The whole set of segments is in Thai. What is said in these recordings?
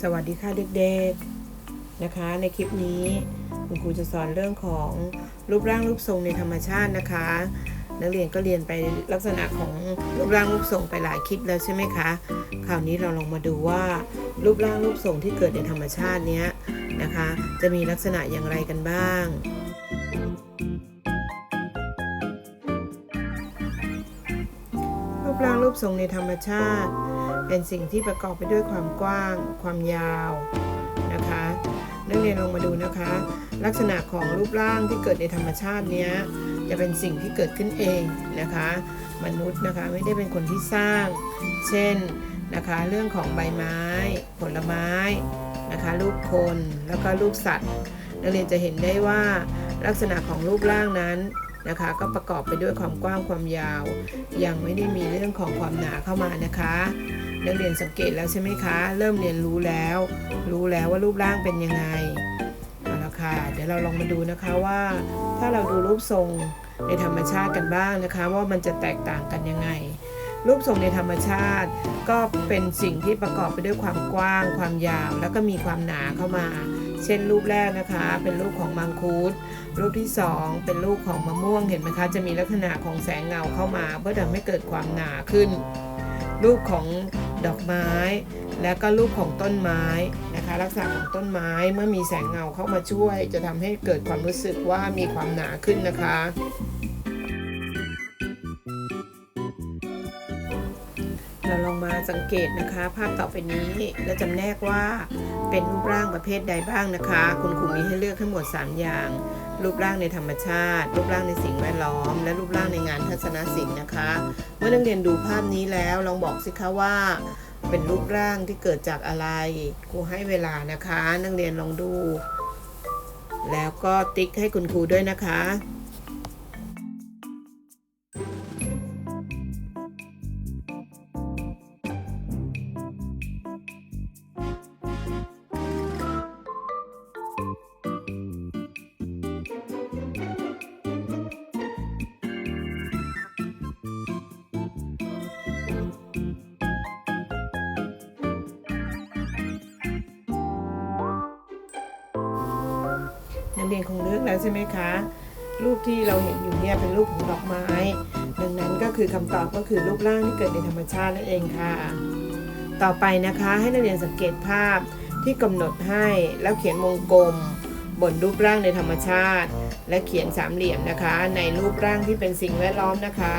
สวัสดีค่ะเด็กๆนะคะ ในคลิปนี้คุณครูจะสอนเรื่องของรูปร่างรูปทรงในธรรมชาตินะคะ นักเรียนก็เรียนไปลักษณะของรูปร่างรูปทรงไปหลายคลิปแล้วใช่ไหมคะคราวนี้เราลองมาดูว่า รูปร่างรูปทรงที่เกิดในธรรมชาติเนี้ยนะคะ จะมีลักษณะอย่างไรกันบ้างรูปร่างรูปทรงในธรรมชาติ เป็นสิ่งที่ประกอบไปด้วยความกว้าง ความยาวนะคะนักเรียนลองมาดูนะคะ ลักษณะของรูปร่างที่เกิดในธรรมชาติเนี้ยจะเป็นสิ่งที่เกิดขึ้นเองนะคะ มนุษย์นะคะไม่ได้เป็นคนที่สร้าง เช่นนะคะเรื่องของใบไม้ ผลไม้นะคะรูปคนแล้วก็รูปสัตว์ นักเรียนจะเห็นได้ว่าลักษณะของรูปร่างนั้น นะคะ ก็ประกอบไปด้วยความกว้างความยาว ยังไม่ได้มีเรื่องของความหนาเข้ามานะคะนักเรียนสังเกตแล้วใช่ไหมคะ เริ่มเรียนรู้แล้ว รู้แล้วว่ารูปร่างเป็นยังไงเอาละค่ะเดี๋ยวเราลองมาดูนะคะว่า ถ้าเราดูรูปทรงในธรรมชาติกันบ้างนะคะ ว่ามันจะแตกต่างกันยังไง รูปทรงในธรรมชาติ ก็เป็นสิ่งที่ประกอบไปด้วยความกว้าง ความยาว แล้วก็มีความหนาเข้ามา เช่นรูปแรกนะคะ เป็นรูปของมังคุดรูปที่ 2 เป็นรูปของมะม่วงเห็นไหมคะ จะมีลักษณะของแสงเงาเข้ามา เพื่อทำให้เกิดความหนาขึ้น รูปของดอกไม้ แล้วก็รูปของต้นไม้นะคะ ลักษณะของต้นไม้เมื่อมีแสงเงาเข้ามาช่วย จะทำให้เกิดความรู้สึกว่ามีความหนาขึ้นนะคะ เราลองมาสังเกตนะคะ ภาพต่อไปนี้และจำแนกว่าเป็นรูปร่างประเภทใดบ้างนะคะ คุณครูมีให้เลือกทั้งหมด 3 อย่าง รูปร่างในธรรมชาติ รูปร่างในสิ่งแวดล้อม และรูปร่างในงานทัศนศิลป์นะคะ เมื่อนักเรียนดูภาพนี้แล้วลองบอกสิคะว่า เป็นรูปร่างที่เกิดจากอะไรครูให้เวลานะคะ นักเรียนลองดู แล้วก็ติ๊กให้คุณครูด้วยนะคะ นักเรียนคงเลือกแล้วใช่ไหมคะ รูปที่เราเห็นอยู่เนี่ยเป็นรูปของดอกไม้ ดังนั้นก็คือคำตอบก็คือรูปร่างที่เกิดในธรรมชาตินั่นเองค่ะ ต่อไปนะคะให้นักเรียนสังเกตภาพที่กำหนดให้แล้วเขียนวงกลม บนรูปร่างในธรรมชาติ และเขียนสามเหลี่ยมนะคะ ในรูปร่างที่เป็นสิ่งแวดล้อมนะคะ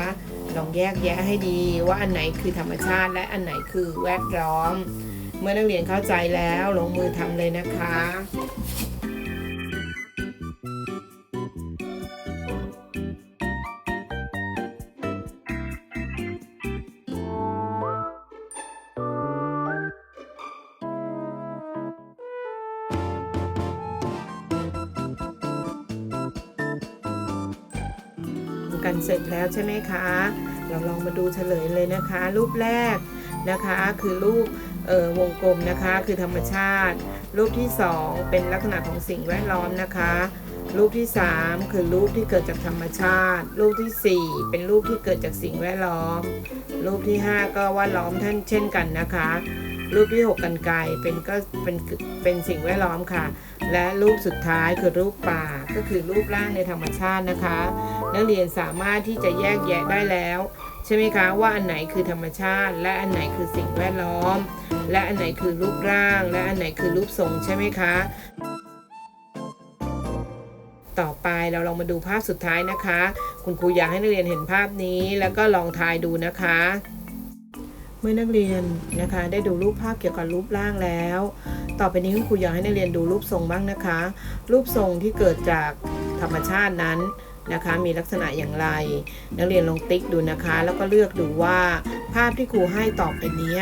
ลองแยกแยะให้ดีว่าอันไหนคือธรรมชาติ และอันไหนคือแวดล้อม เมื่อนักเรียนเข้าใจแล้วลงมือทำเลยนะคะ กันเสร็จแล้วใช่ไหมคะ เราลองมาดูเฉลยเลยนะคะ รูปแรกนะคะคือรูปเอ่อวงกลมนะคะ คือธรรมชาติ รูปที่ 2 เป็นลักษณะของสิ่งแวดล้อมนะคะ รูปที่ 3 คือรูปที่เกิดจากธรรมชาติ รูปทีสี่4 เป็นรูปที่เกิดจากสิ่งแวดล้อม รูปที่ 5 ก็วาดล้อมท่านเช่นกันนะคะ รูปที่ 6 กันไกเป็นก็เป็นเป็นสิ่งแวดล้อมค่ะ และรูปสุดท้ายคือรูปป่าก็คือรูปร่างในธรรมชาตินะคะ นักเรียนสามารถที่จะแยกแยะได้แล้ว ใช่ไหมคะว่าอันไหนคือธรรมชาติ และอันไหนคือสิ่งแวดล้อม และอันไหนคือรูปร่าง และอันไหนคือรูปทรงใช่ไหมคะต่อไปเราลองมาดูภาพสุดท้ายนะคะ คุณครูอยากให้นักเรียนเห็นภาพนี้ แล้วก็ลองทายดูนะคะ เมื่อนักเรียนนะคะได้ดูรูปภาพเกี่ยวกับรูปร่างแล้ว ต่อไปนี้คุณครูอยากให้นักเรียนดูรูปทรงบ้างนะคะ รูปทรงที่เกิดจากธรรมชาตินั้นนะคะมีลักษณะอย่างไร นักเรียนลงติ๊กดูนะคะ แล้วก็เลือกดูว่าภาพที่ครูให้ต่อไปนี้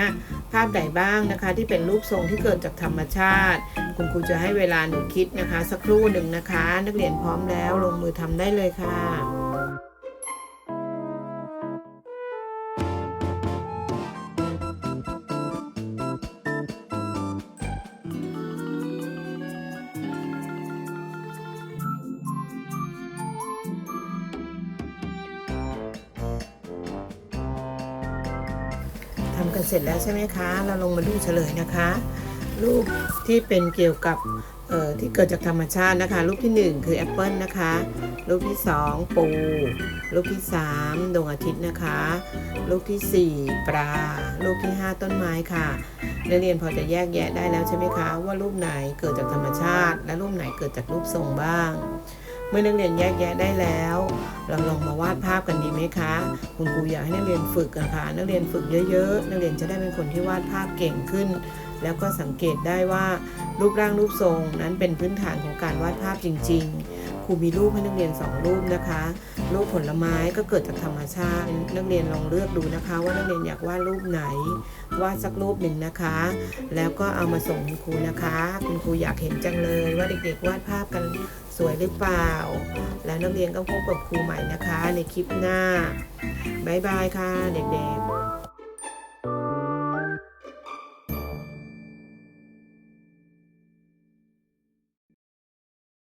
ภาพใดบ้างนะคะ ที่เป็นรูปทรงที่เกิดจากธรรมชาติ คุณครูจะให้เวลาหนูคิดนะคะ สักครู่หนึ่งนะคะ นักเรียนพร้อมแล้วลงมือทำได้เลยค่ะ ทำกันเสร็จแล้วใช่ไหมคะ เราลงมาดูเฉลยนะคะ รูปที่เป็นเกี่ยวกับที่เกิดจากธรรมชาตินะคะ รูปที่หนึ่งคือแอปเปิลนะคะ รูปที่สองปู รูปที่สามดวงอาทิตย์นะคะ รูปที่สี่ปลา รูปที่ห้าต้นไม้ค่ะนักเรียนพอจะแยกแยะได้แล้วใช่ไหมคะ ว่ารูปไหนเกิดจากธรรมชาติ และรูปไหนเกิดจากรูปทรงบ้าง เมื่อนักเรียนแยกแยะได้แล้วเราลองมาวาดภาพกันดีไหมคะ คุณครูอยากให้นักเรียนฝึกกันค่ะนักเรียนฝึกเยอะๆ นักเรียนจะได้เป็นคนที่วาดภาพเก่งขึ้น แล้วก็สังเกตได้ว่ารูปร่างรูปทรงนั้นเป็นพื้นฐานของการวาดภาพจริง ๆ ครูมีรูปให้นักเรียนสองรูปนะคะ รูปผลไม้ก็เกิดจากธรรมชาติ นักเรียนลองเลือกดูนะคะ ว่านักเรียนอยากวาดรูปไหน วาดสักรูปหนึ่งนะคะ แล้วก็เอามาส่งคุณครูนะคะ คุณครูอยากเห็นจังเลยว่าเด็กๆวาดภาพกัน สวยหรือเปล่า แล้วนักเรียนก็พบกับครูใหม่นะคะ ในคลิปหน้า บ๊ายบายค่ะเด็กๆ